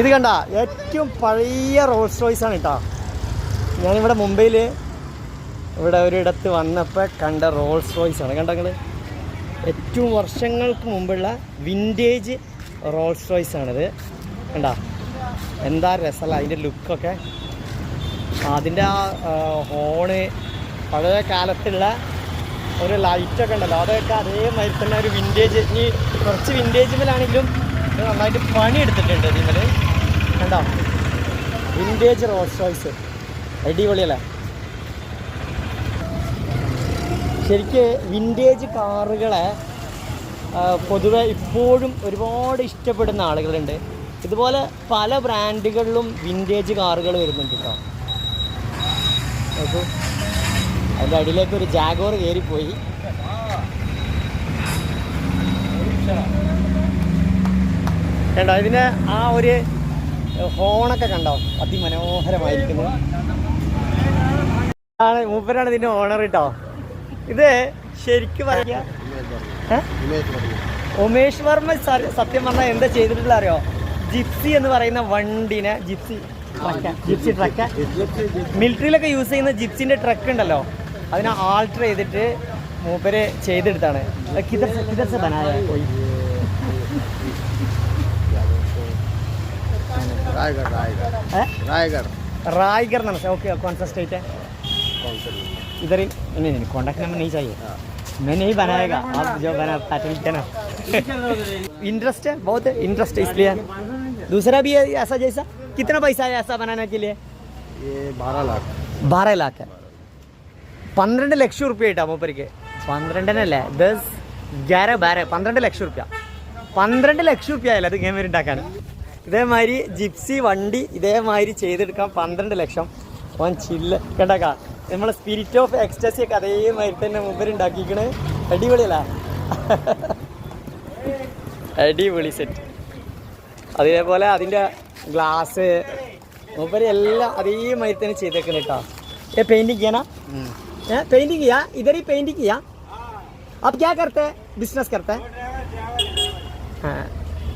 ഇത് കണ്ട ഏറ്റവും പഴയ റോൾസ് റോയ്സ് ആണ് കേട്ടോ ഞാനിവിടെ മുംബൈയിൽ ഇവിടെ ഒരിടത്ത് വന്നപ്പോൾ കണ്ട റോൾസ് റോയ്സ് ആണ്. കണ്ട നിങ്ങൾ ഏറ്റവും വർഷങ്ങൾക്ക് മുമ്പുള്ള വിന്റേജ് റോൾസ് റോയ്സ് ആണിത്. കണ്ട? എന്താ രസമല്ല അതിന്റെ ലുക്കൊക്കെ അതിന്റെ ആ ഹോണ് പഴയ കാലത്തുള്ള ഒരു ലൈറ്റൊക്കെ ഉണ്ടല്ലോ. അതൊക്കെ അതേമാതിരി തന്നെ ഒരു വിന്റേജ് ഇനി കുറച്ച് വിന്റേജിമലാണെങ്കിലും ഇത് നന്നായിട്ട് പണി എടുത്തിട്ടുണ്ട് നിങ്ങൾ കണ്ടോ? വിന്റേജ് റോൾസ് റോയ്സ് അടിപൊളിയല്ലേ? ശരിക്ക് വിന്റേജ് കാറുകളെ പൊതുവെ ഇപ്പോഴും ഒരുപാട് ഇഷ്ടപ്പെടുന്ന ആളുകളുണ്ട്. ഇതുപോലെ പല ബ്രാൻഡുകളിലും വിന്റേജ് കാറുകൾ വരുന്നുണ്ട് കേട്ടോ. നോക്കൂ. അതിന്റെ അടിയിലേക്ക് ഒരു ജാഗോർ കയറിപ്പോയി കണ്ടോ? ഇതിന് ആ ഒരു ഹോണൊക്കെ കണ്ടോ? അതിമനോഹരമായിരിക്കുന്നു. ആണ് മൂപ്പരാണ് ഇതിന്റെ ഓണർ കേട്ടോ. ഇത് ശരിക്കും പറയാ? ഉമേഷ് വർമ്മ സത്യം പറഞ്ഞാൽ എന്താ ചെയ്തിട്ടുള്ള അറിയോ? ജിപ്സി എന്ന് പറയുന്ന വണ്ടിനെ ജിപ്സി ജിപ്സി ട്രക്ക്. മിലിറ്ററിയിലൊക്കെ യൂസ് ചെയ്യുന്ന ജിപ്സിന്റെ ട്രക്ക് ഉണ്ടല്ലോ. അതിനെ ആൾട്ടർ ചെയ്തിട്ട് മൂപ്പര് ചെയ്തെടുത്താണ്. അത് കിധർ रायगढ़ रायगढ़ ഏ? रायगढ़ रायगढ़ नाम से ओके कौन सा स्टेट है कौन सा इधर ही नहीं नहीं कॉन्टैक्ट नंबर नहीं चाहिए मैं नहीं बनाएगा आप जो बना पैटर्न देना इंटरेस्ट है बहुत है इंटरेस्ट इसलिए दूसरा भी है ऐसा जैसा कितना पैसा है ऐसा बनाने के लिए ये बारह लाख ബാറ ലാക്ക് പന്ത്രണ്ട് ലക്ഷം റുപ്യ കിട്ടാം മൂപ്പർക്ക് പന്ത്രണ്ടിനല്ലേ ദസ് ഗ്യാര ബാര പന്ത്രണ്ട് ലക്ഷം റുപ്യ പന്ത്രണ്ട് ലക്ഷം റുപ്യ ആയല്ലോ അത് ഗെയിം ഉണ്ടാക്കാൻ ഇതേമാതിരി ജിപ്സി വണ്ടി ഇതേമാതിരി ചെയ്തെടുക്കാൻ പന്ത്രണ്ട് ലക്ഷം. ഓൻ ചില്ല. കേട്ടാ നമ്മളെ സ്പിരിറ്റ് ഓഫ് എക്സ്റ്റസി ഒക്കെ അതേമാതിരി തന്നെ മുമ്പിലുണ്ടാക്കിക്കണ് അടിപൊളിയല്ല? അടിപൊളി സെറ്റ് അതേപോലെ അതിന്റെ ഗ്ലാസ് മൂപ്പര് എല്ലാം അതേമാതിരി തന്നെ ചെയ്തേക്കണം കേട്ടോ ഏ പെയിന്റിങ് ചെയ്യണ ഏ പെയിന്റിങ് ചെയ്യാം? ഇതർ പെയിന്റിങ് ചെയ്യാം? അപ്പം ക്യാ കറത്തെ ബിസിനസ് കറത്തെ हाँ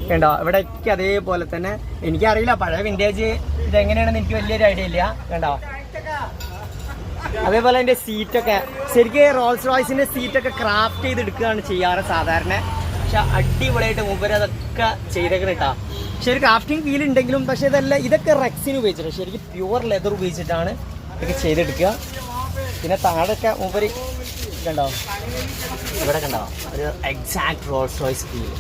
हाँ കണ്ടോ? ഇവിടേക്ക് അതേപോലെ തന്നെ. എനിക്കറിയില്ല പഴയ വിന്റേജ് ഇതെങ്ങനെയാണെന്ന് എനിക്ക് വലിയൊരു ഐഡിയ ഇല്ല. കണ്ടോ? അതേപോലെ അതിന്റെ സീറ്റൊക്കെ ശരിക്കും റോൾസ് റോയ്സിന്റെ സീറ്റൊക്കെ ക്രാഫ്റ്റ് ചെയ്തെടുക്കുകയാണ് ചെയ്യാറ് സാധാരണ. പക്ഷെ അടിപൊളിയായിട്ട് മുമ്പ് അതൊക്കെ ചെയ്തേക്കണം കേട്ടോ പക്ഷെ ഒരു ക്രാഫ്റ്റിംഗ് ഫീൽ ഉണ്ടെങ്കിലും പക്ഷെ ഇതല്ല ഇതൊക്കെ റെക്സിന് ഉപയോഗിച്ചിട്ട് ശരിക്കും പ്യുവർ ലെതർ ഉപയോഗിച്ചിട്ടാണ് ഇതൊക്കെ ചെയ്തെടുക്കുക. പിന്നെ താഴൊക്കെ മുമ്പ് കണ്ടോ? ഇവിടെ കണ്ടോ? ഒരു എക്സാക്ട് റോൾസ് റോയ്സ് ഫീൽ